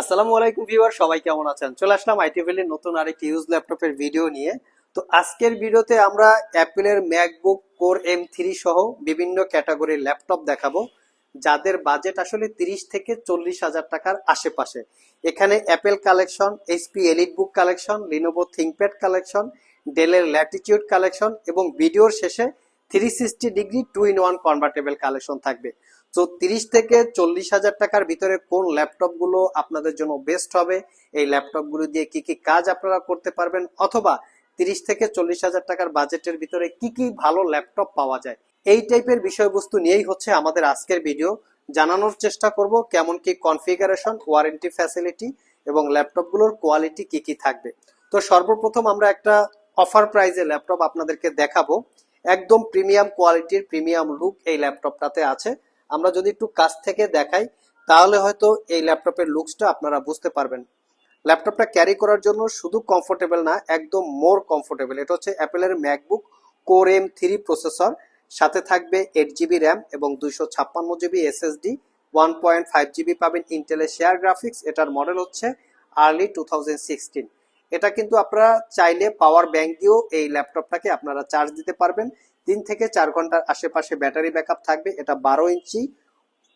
আসসালামু আলাইকুম ভিউয়ার, সবাই কেমন আছেন? চলে আসলাম আইটি ভ্যালির নতুন আরেকটি ইউজ ল্যাপটপের ভিডিও নিয়ে। তো আজকের ভিডিওতে আমরা অ্যাপেলের ম্যাকবুক কোর এম থ্রি সহ বিভিন্ন ক্যাটাগরির ল্যাপটপ দেখাবো, যাদের বাজেট আসলে তিরিশ থেকে চল্লিশ হাজার টাকার আশেপাশে। এখানে Apple collection HP EliteBook collection Lenovo ThinkPad collection ডেলের ল্যাটিটিউড কালেকশন এবং ভিডিওর শেষে three sixty degree two in one convertible collection থাকবে। তো তিরিশ থেকে চল্লিশ হাজার টাকার ভিতরে কোন ল্যাপটপগুলো আপনাদের জন্য বেস্ট হবে? এই ল্যাপটপগুলো দিয়ে কি কি কাজ আপনারা করতে পারবেন? অথবা তিরিশ থেকে চল্লিশ হাজার টাকার বাজেটের ভিতরে কি কি ভালো ল্যাপটপ পাওয়া যায়? এই টাইপের বিষয়বস্তু নিয়েই হচ্ছে আমাদের আজকের ভিডিও জানানোর চেষ্টা করব কেমন কি কনফিগারেশন ওয়ারেন্টি ফ্যাসিলিটি এবং ল্যাপটপগুলোর কোয়ালিটি কি কি থাকবে। তো সর্বপ্রথম আমরা একটা অফার প্রাইজে ল্যাপটপ আপনাদেরকে দেখাবো। একদম প্রিমিয়াম কোয়ালিটির প্রিমিয়াম লুক এই ল্যাপটপটাতে আছে। আমরা যদি একটু কাছ থেকে দেখাই, তাহলে হয়তো এই ল্যাপটপের লুকসটা আপনারা বুঝতে পারবেন। ল্যাপটপটা ক্যারি করার জন্য শুধু কমফোর্টেবল না, একদম মোর কমফোর্টেবল এটা হচ্ছে অ্যাপেলের MacBook core M three processor সাথে থাকবে এইট জিবি র্যাম এবং দুইশো ছাপ্পান্ন GB SSD one point five GB পাবেন ইন্টেলের শেয়ার গ্রাফিক্স এটার মডেল হচ্ছে আর্লি টু থাউজেন্ড সিক্সটিন এটা কিন্তু আপনারা চাইলে পাওয়ার ব্যাংক দিয়েও এই ল্যাপটপটাকে আপনারা চার্জ দিতে পারবেন। তিন থেকে চার ঘণ্টার আশেপাশে ব্যাটারি ব্যাকআপ থাকবে। এটা বারো ইঞ্চি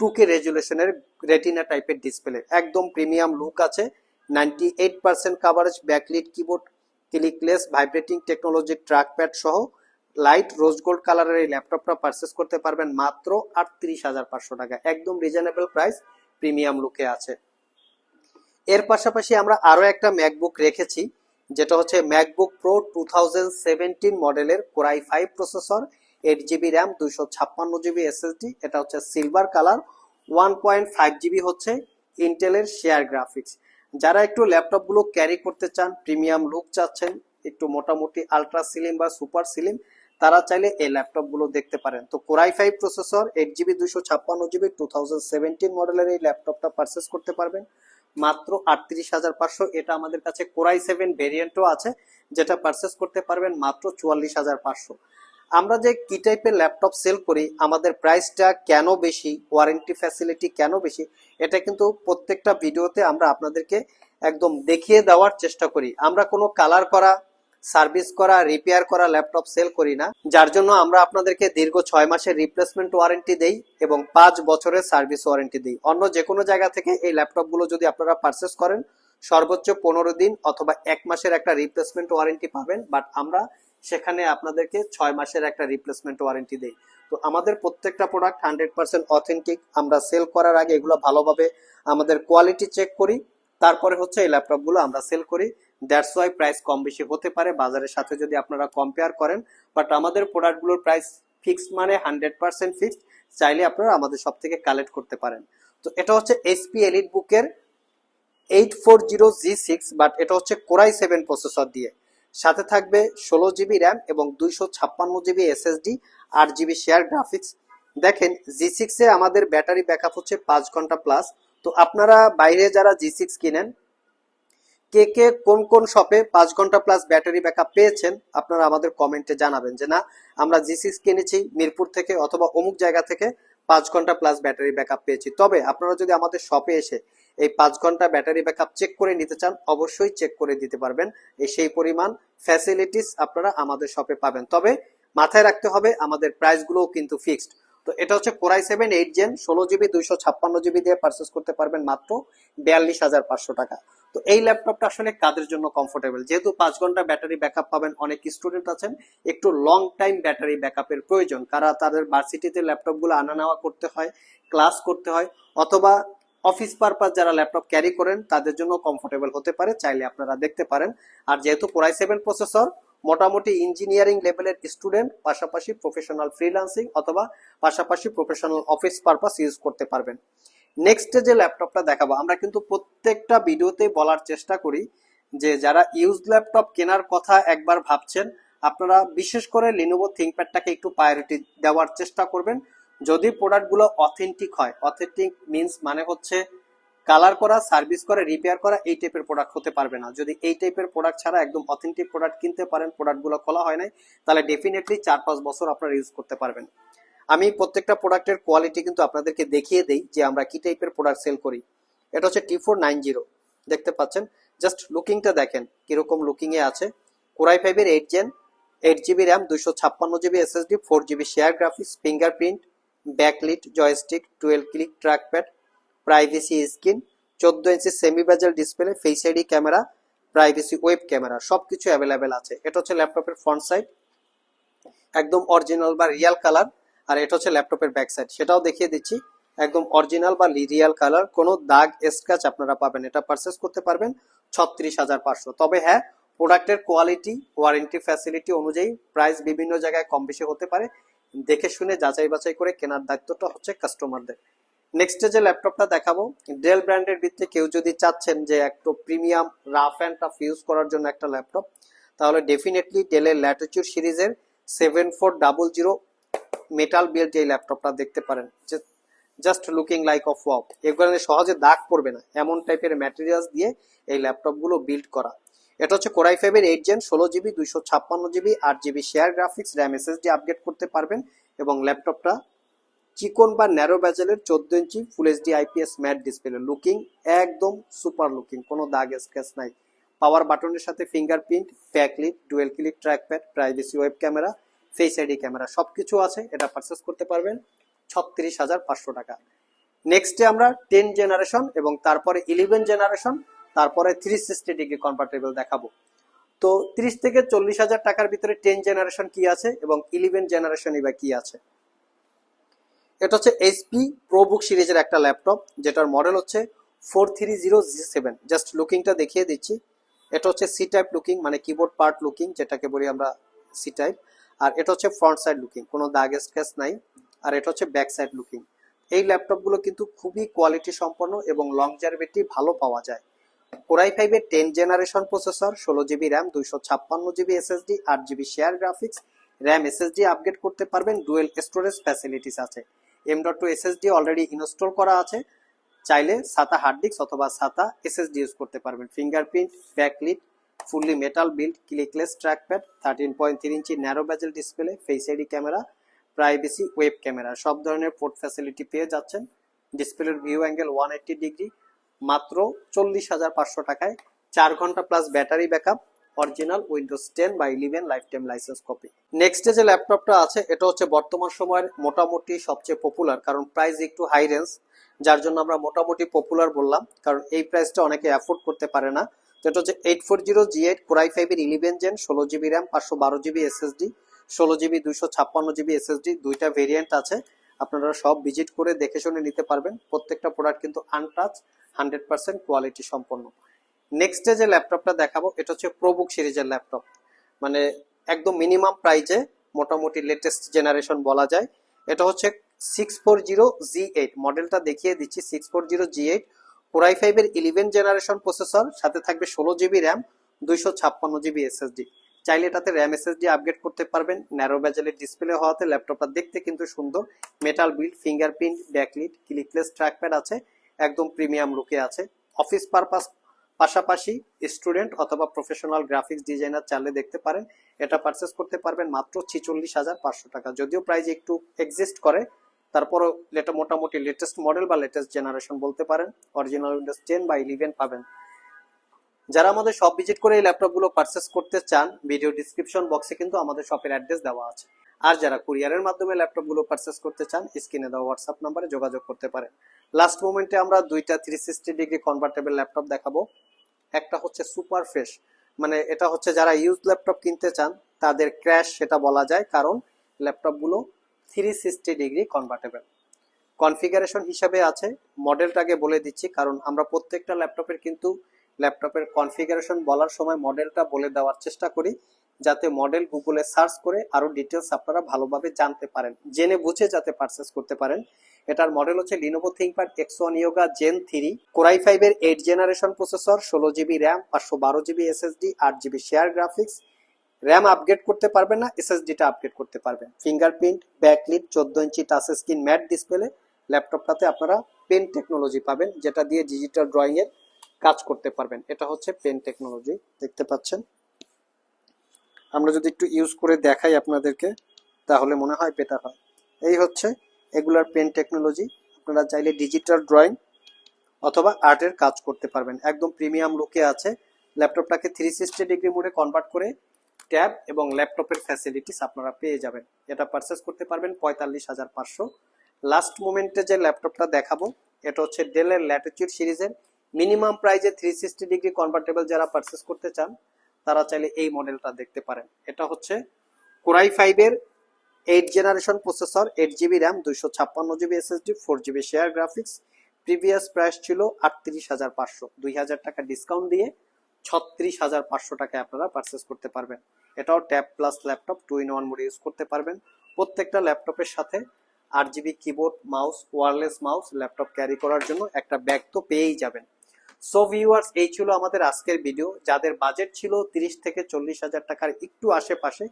টু কে রেজুলেশনের রেটিনা টাইপের ডিসপ্লে একদম প্রিমিয়াম লুক আছে। Ninety eight percent coverage backlit keyboard clickless vibrating technology trackpad সহ লাইট রোজ গোল্ড কালারের এই ল্যাপটপটা পারচেস করতে পারবেন মাত্র আটত্রিশ হাজার পাঁচশো টাকা। একদম রিজনেবল প্রাইস প্রিমিয়াম লুকে আছে। এর পাশাপাশি আমরা আরও একটা ম্যাকবুক রেখেছি। যেটা হচ্ছে ম্যাকবুক প্রো টু মডেলের core i five processor eight GB RAM দুইশো ছাপ্পান্ন জিবি এসএসডি এটা হচ্ছে silver colour one point five GB হচ্ছে ইন্টেলের শেয়ার গ্রাফিক্স যারা একটু ল্যাপটপগুলো ক্যারি করতে চান প্রিমিয়াম লুক চাচ্ছেন, একটু মোটামুটি আলট্রা সিলিম বা সুপার সিলিম তারা চাইলে এই ল্যাপটপগুলো দেখতে পারেন। তো core i five processor eight GB দুইশো ছাপ্পান্ন জিবি টু থাউজেন্ড সেভেন্টিন মডেলের এই ল্যাপটপটা পারচেস করতে পারবেন। মাত্র আটত্রিশ হাজার পাঁচশো। এটা আমাদের কাছে কোরাই সেভেন ভেরিয়েন্টও আছে, যেটা পারচেস করতে পারবেন মাত্র চুয়াল্লিশ হাজার পাঁচশো। আমরা যে কি টাইপের ল্যাপটপ সেল করি, আমাদের প্রাইসটা কেন বেশি ওয়ারেন্টি ফ্যাসিলিটি কেন বেশি, এটা কিন্তু প্রত্যেকটা ভিডিওতে আমরা আপনাদেরকে একদম দেখিয়ে দেওয়ার চেষ্টা করি। আমরা কোনো কালার করা সার্ভিস করা রিপেয়ার করা ল্যাপটপ সেল করি না। যার জন্য আমরা আপনাদেরকে দীর্ঘ ছয় মাসের রিপ্লেসমেন্ট ওয়ারেন্টি দেই এবং পাঁচ বছরের সার্ভিস ওয়ারেন্টি দিই। অন্য যে কোনো জায়গা থেকে এই ল্যাপটপগুলো যদি আপনারা পারচেস করেন, সর্বোচ্চ পনেরো দিন অথবা এক মাসের একটা রিপ্লেসমেন্ট ওয়ারেন্টি পাবেন বাট আমরা সেখানে আপনাদেরকে ছয় মাসের একটা রিপ্লেসমেন্ট ওয়ারেন্টি দেই। তো আমাদের প্রত্যেকটা প্রোডাক্ট হান্ড্রেড পার্সেন্ট অথেন্টিক আমরা সেল করার আগে এগুলো ভালোভাবে আমাদের কোয়ালিটি চেক করি, তারপরে হচ্ছে এই ল্যাপটপগুলো আমরা সেল করি। দ্যাটস ওয়াই প্রাইস কম বেশি হতে পারে। বাজারের সাথে যদি আপনারা কম্পেয়ার করেন বাট আমাদের প্রোডাক্টগুলোর প্রাইস ফিক্সড মানে হান্ড্রেড পার্সেন্ট ফিক্সড চাইলে আপনারা আমাদের সব থেকে কালেক্ট করতে পারেন। তো এটা হচ্ছে এসপি এলিট বুকের eight four zero G six but এটা হচ্ছে কোরাই সেভেন প্রসেসর দিয়ে। সাথে থাকবে ষোলো জিবি র্যাম এবং দুইশো ছাপ্পান্ন জিবি এসএসডি আট জিবি শেয়ার গ্রাফিক্স দেখেন জি সিক্সে আমাদের ব্যাটারি ব্যাকআপ হচ্ছে পাঁচ ঘণ্টা প্লাস তো আপনারা বাইরে যারা জি সিক্স কিনেন কে কে কোন কোন শপে পাঁচ ঘণ্টা প্লাস ব্যাটারি ব্যাকআপ পেয়েছেন, আপনারা আমাদের কমেন্টে জানাবেন যে না, আমরা জি সিক্স কিনেছি মিরপুর থেকে অথবা অমুক জায়গা থেকে পাঁচ ঘণ্টা প্লাস ব্যাটারি ব্যাকআপ পেয়েছি। তবে আপনারা যদি আমাদের শপে এসে এই পাঁচ ঘণ্টা ব্যাটারি ব্যাকআপ চেক করে নিতে চান, অবশ্যই চেক করে দিতে পারবেন। এই সেই পরিমাণ ফ্যাসিলিটিস আপনারা আমাদের শপে পাবেন। তবে মাথায় রাখতে হবে, আমাদের প্রাইসগুলোও কিন্তু ফিক্সড তো এটা হচ্ছে core i seven eight gen ষোলো জিবি দুইশো ছাপ্পান্ন জিবি দিয়ে পারচেস করতে পারবেন মাত্র বিয়াল্লিশ হাজার পাঁচশো টাকা। তো এই ল্যাপটপটা আসলে কাদের জন্য কমফোর্টেবল যেহেতু পাঁচ ঘণ্টা ব্যাটারি ব্যাকআপ পাবেন, অনেক স্টুডেন্ট আছেন, একটু লং টাইম ব্যাটারি ব্যাকআপের প্রয়োজন। কারা তাদের ভার্সিটিতে ল্যাপটপগুলো আনা নেওয়া করতে হয় ক্লাস করতে হয়, অথবা অফিস পারপাস যারা ল্যাপটপ ক্যারি করেন, তাদের জন্য কমফোর্টেবল হতে পারে, চাইলে আপনারা দেখতে পারেন। আর যেহেতু কোরাই সেভেন প্রসেসর মোটামুটি ইঞ্জিনিয়ারিং লেভেলের স্টুডেন্ট পাশাপাশি প্রফেশনাল ফ্রিল্যান্সিং অথবা পাশাপাশি প্রফেশনাল অফিস পারপাস ইউজ করতে পারবেন। নেক্সট যে ল্যাপটপটা দেখাবো, আমরা কিন্তু প্রত্যেকটা ভিডিওতে বলার চেষ্টা করি যে যারা ইউজ ল্যাপটপ কেনার কথা একবার ভাবছেন, আপনারা বিশেষ করে লিনোভো থিঙ্কপ্যাডটাকে একটু প্রায়োরিটি দেওয়ার চেষ্টা করবেন। যদি প্রোডাক্টগুলো অথেন্টিক হয় অথেন্টিক মিনস মানে হচ্ছে কালার করা সার্ভিস করা রিপেয়ার করা, এই টাইপের প্রোডাক্ট হতে পারবে না। যদি এই টাইপের প্রোডাক্ট ছাড়া একদম অথেন্টিক প্রোডাক্ট কিনতে পারেন প্রোডাক্টগুলো খোলা হয় নাই, তাহলে ডেফিনেটলি চার পাঁচ বছর আপনারা ইউজ করতে পারবেন। আমি প্রত্যেকটা প্রোডাক্টের কোয়ালিটি কিন্তু আপনাদেরকে দেখিয়ে দেই যে আমরা কি টাইপের প্রোডাক্ট সেল করি। এটা হচ্ছে টি ফোর নাইন জিরো দেখতে পাচ্ছেন? জাস্ট লুকিংটা দেখেন, কীরকম লুকিংয়ে আছে। কোরাই ফাইভের eight gen eight GB RAM দুশো ছাপ্পান্ন GB SSD four GB shared graphics fingerprint backlit joystick twelve click trackpad privacy screen চোদ্দ inch semi bezel display face ID camera privacy web camera সব কিছু available আছে। এটা হচ্ছে ল্যাপটপের ফ্রন্ট সাইড একদম অরিজিনাল বা রিয়াল কালার আর এটা হচ্ছে ল্যাপটপের ব্যাক সাইড সেটাও দেখিয়ে দিচ্ছি। একদম অরিজিনাল বা রিয়াল কালার কোনো দাগ স্ক্র্যাচ আপনারা পাবেন। এটা পারচেস করতে পারবেন ছত্রিশ হাজার পাঁচশো। তবে হ্যাঁ প্রোডাক্টের কোয়ালিটি ওয়ারেন্টি ফ্যাসিলিটি অনুযায়ী প্রাইস বিভিন্ন জায়গায় কম বেশি হতে পারে। দেখে শুনে যাচাই বাছাই করে কেনার দায়িত্বটা হচ্ছে কাস্টমারদের নেক্সটে যে ল্যাপটপটা দেখাবো ডেল ব্র্যান্ডের ভিত্তিতে কেউ যদি চাচ্ছেন যে একটু premium rough and tough use করার জন্য একটা ল্যাপটপ, তাহলে ডেফিনেটলি ডেলের ল্যাটিচিউড সিরিজের seven four double zero metal build এই ল্যাপটপটা দেখতে পারেন just looking like of wow এগুলো সহজে দাগ পড়বে না। এমন টাইপের ম্যাটেরিয়ালস দিয়ে এই ল্যাপটপগুলো বিল্ড করা। এটা হচ্ছে কোরাই ফাইভের এইট জেন ষোলো জিবি দুইশো ছাপ্পান্ন জিবি আট GB shared graphics RAM SSD update করতে পারবেন এবং ল্যাপটপটা চিকন বা ন্যারো ব্যাজেলের চোদ্দ inch full HD IPS matte display looking একদম সুপার লুকিং কোনো দাগ স্ক্যাচ নাই। পাওয়ার বাটনের সাথে fingerprint backlit dual click trackpad privacy web camera face ID camera সবকিছু আছে, এটা পারচেস করতে পারবেন। ছত্রিশ হাজার পাঁচশো টাকা। নেক্সটে আমরা টেন জেনারেশন এবং তারপরে ইলেভেন জেনারেশন তারপরে থ্রি সিক্সটি ডিগ্রি কনভার্টেবল দেখাবো। তো ত্রিশ থেকে চল্লিশ হাজার টাকার ভিতরে টেন জেনারেশন কি আছে এবং ইলেভেন জেনারেশন এবার কি আছে? এটা হচ্ছে এইচপি প্রোবুক সিরিজের একটা ল্যাপটপ যেটার মডেল হচ্ছে four three zero G seven just লুকিংটা দেখিয়ে দিচ্ছি। এটা হচ্ছে সি টাইপ লুকিং মানে কিবোর্ড পার্ট লুকিং যেটাকে বলি আমরা সি টাইপ আর এটা হচ্ছে ফ্রন্ট সাইড লুকিং কোনো দাগ স্ক্যাচ নাই, আর এটা হচ্ছে ব্যাক সাইড লুকিং এই ল্যাপটপগুলো কিন্তু খুবই কোয়ালিটি সম্পন্ন এবং লং লংজারভিটি ভালো পাওয়া যায়। কোরাই ফাইভের টেন জেনারেশন প্রসেসর ষোলো জিবি র্যাম দুইশো ছাপ্পান্ন জিবি এসএসডি আট GB shared graphics RAM SSD upgrade করতে পারবেন ডুয়েল স্টোরেজ ফ্যাসিলিটিস আছে। M dot two SSD already install করা আছে। চাইলে সাতা হার্ড ডিস্ক অথবা সাতা এসএসডি ইউজ করতে পারবেন। Fingerprint backlit fully metal build clickless trackpad thirteen point three inch narrow bezel display face ID camera privacy web camera সব ধরনের পোর্ট ফ্যাসিলিটি পেয়ে যাচ্ছেন। ডিসপ্লের view angle one eighty degree মাত্র চল্লিশ হাজার পাঁচশো টাকায় চার ঘণ্টা plus battery backup original Windows ten বা eleven lifetime license copy next যে ল্যাপটপটা আছে, এটা হচ্ছে বর্তমান সময়ের মোটামুটি সবচেয়ে পপুলার কারণ প্রাইস একটু হাই রেঞ্জ যার জন্য আমরা মোটামুটি পপুলার বললাম, কারণ এই প্রাইসটা অনেকে অ্যাফোর্ড করতে পারে না। এটা হচ্ছে eight four zero G eight core i ফাইভের ইলেভেন জেন ষোলো জিবি র্যাম পাঁচশো বারো জিবি এসএসডি ষোলো জিবি দুইশো ছাপ্পান্ন জিবি এসএসডি দুইটা ভেরিয়েন্ট আছে। আপনারা সব ভিজিট করে দেখে শুনে নিতে পারবেন। প্রত্যেকটা প্রোডাক্ট কিন্তু আনটাচ হান্ড্রেড পার্সেন্ট কোয়ালিটি সম্পন্ন। নেক্সট যে ল্যাপটপটা দেখাবো, এটা হচ্ছে প্রোবুক সিরিজের ল্যাপটপ মানে একদম মিনিমাম প্রাইজে মোটামুটি লেটেস্ট জেনারেশন বলা যায়। এটা হচ্ছে six four zero G eight মডেলটা দেখিয়ে দিচ্ছি six four zero G eight core i ফাইভের ইলেভেন জেনারেশন প্রসেসর সাথে থাকবে ষোলো জিবি র্যাম দুইশো ছাপ্পান্ন জিবি এসএসডি চাইলে এটাতে র্যাম এসএসডি আপগ্রেড করতে পারবেন ন্যারো ব্যাজেলের ডিসপ্লে হওয়াতে ল্যাপটপটা দেখতে কিন্তু সুন্দর। Metal build fingerprint backlit clickless trackpad আছে, একদম প্রিমিয়াম লুকে আছে। অফিস পারপাস পাশাপাশি স্টুডেন্ট অথবা প্রফেশনাল গ্রাফিক্স ডিজাইনার চাইলে দেখতে পারেন। এটা পারচেস করতে পারবেন মাত্র ছিচল্লিশ হাজার পাঁচশো টাকা। যদিও প্রাইস একটু এক্সিস্ট করে তারপরও এটা মোটামুটি লেটেস্ট মডেল বা লেটেস্ট জেনারেশন বলতে পারেন অরিজিনাল উইন্ডোজ টেন বা ইলেভেন পাবেন। যারা আমাদের শপ ভিজিট করে এই ল্যাপটপগুলো পারচেস করতে চান ভিডিও ডিসক্রিপশন বক্সে কিন্তু আমাদের শপের অ্যাড্রেস দেওয়া আছে। আর যারা কুরিয়ারের মাধ্যমে ল্যাপটপগুলো পারচেস করতে চান স্ক্রিনে দেওয়া হোয়াটসঅ্যাপ নাম্বারে যোগাযোগ করতে পারেন। লাস্ট মোমেন্টে আমরা দুইটা three sixty degree convertible laptop দেখাবো। একটা হচ্ছে সুপার ফ্রেশ মানে এটা হচ্ছে যারা ইউজ ল্যাপটপ কিনতে চান, তাদের ক্র্যাশ সেটা বলা যায়, কারণ ল্যাপটপগুলো three sixty degree convertible configuration হিসাবে আছে মডেলটাকে বলে দিচ্ছি, কারণ আমরা প্রত্যেকটা ল্যাপটপের কিন্তু ল্যাপটপের কনফিগারেশন বলার সময় মডেলটা বলে দেওয়ার চেষ্টা করি, যাতে মডেল গুগলে সার্চ করে আরও ডিটেলস আপনারা ভালোভাবে জানতে পারেন, জেনে বুঝে যাতে পারচেস করতে পারেন। এটার মডেল হচ্ছে Lenovo ThinkPad X one Yoga gen three core i ফাইভের এইট জেনারেশন প্রসেসর ষোলো জিবি র্যাম পাঁচশো বারো জিবি এসএসডি আট GB shared graphics RAM upgrade করতে পারবেন না এসএসডিটা আপগ্রেড করতে পারবেন। ফিঙ্গারপ্রিন্ট ব্যাকলিট চোদ্দ inch touch screen matte display ল্যাপটপটাতে আপনারা পেন টেকনোলজি পাবেন, যেটা দিয়ে ডিজিটাল ড্রয়িং এর কাজ করতে পারবেন। এটা হচ্ছে পেন টেকনোলজি দেখতে পাচ্ছেন? আমরা যদি একটু ইউজ করে দেখাই আপনাদেরকে, তাহলে মনে হয় বেটার হয়। এই হচ্ছে এগুলার পেন টেকনোলজি আপনারা চাইলে ডিজিটাল ড্রয়িং অথবা আর্টের কাজ করতে পারবেন। একদম প্রিমিয়াম লুকে আছে ল্যাপটপটাকে থ্রি সিক্সটি ডিগ্রি মোডে কনভার্ট করে ট্যাব এবং ল্যাপটপের ফ্যাসিলিটিস আপনারা পেয়ে যাবেন। এটা পারচেস করতে পারবেন পঁয়তাল্লিশ হাজার পাঁচশো। লাস্ট মোমেন্টে যে ল্যাপটপটা দেখাবো, এটা হচ্ছে ডেলের ল্যাটিটিউড সিরিজের মিনিমাম প্রাইজে থ্রি সিক্সটি ডিগ্রি কনভার্টেবল যারা পারচেস করতে চান, তারা চাইলে এই মডেলটা দেখতে পারেন। এটা হচ্ছে কোরাই ফাইভের eight generation processor eight GB RAM দুইশো ছাপ্পান্ন GB SSD four GB share graphics previous price ছিল আটত্রিশ হাজার পাঁচশো। দুই হাজার টাকা ডিসকাউন্ট দিয়ে ছত্রিশ হাজার পাঁচশো টাকায় আপনারা পারচেস করতে পারবেন। এটাও tab plus laptop two in one mode use করতে পারবেন। প্রত্যেকটা ল্যাপটপের সাথে আট GB keyboard mouse wireless mouse laptop carry করার জন্য একটা ব্যাগ তো পেয়েই যাবেন। সো ভিউয়ার্স এই ছিল আমাদের আজকের ভিডিও যাদের বাজেট ছিল তিরিশ থেকে চল্লিশ হাজার টাকার একটু আশেপাশে,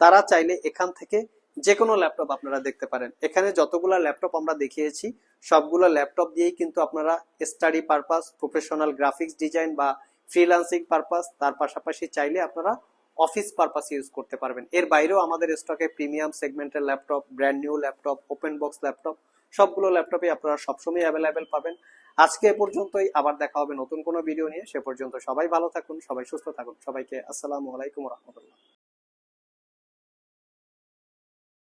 তারা চাইলে এখান থেকে যে কোনো ল্যাপটপ আপনারা দেখতে পারেন। এখানে যতগুলো ল্যাপটপ আমরা দেখিয়েছি, সবগুলো ল্যাপটপ দিয়েই কিন্তু আপনারা study purpose professional graphics design বা ফ্রিল্যান্সিং পারপাস তার পাশাপাশি চাইলে আপনারা অফিস পারপাস ইউজ করতে পারবেন এর বাইরেও আমাদের স্টকে প্রিমিয়াম সেগমেন্টের laptop brand new laptop open box laptop সবগুলো ল্যাপটপে আপনারা সবসময় অ্যাভেলেবেল পাবেন আজকে এ পর্যন্তই আবার দেখা হবে নতুন কোনো ভিডিও নিয়ে সে পর্যন্ত সবাই ভালো থাকুন সবাই সুস্থ থাকুন সবাইকে আসসালামু আলাইকুম রহমতুল্লাহ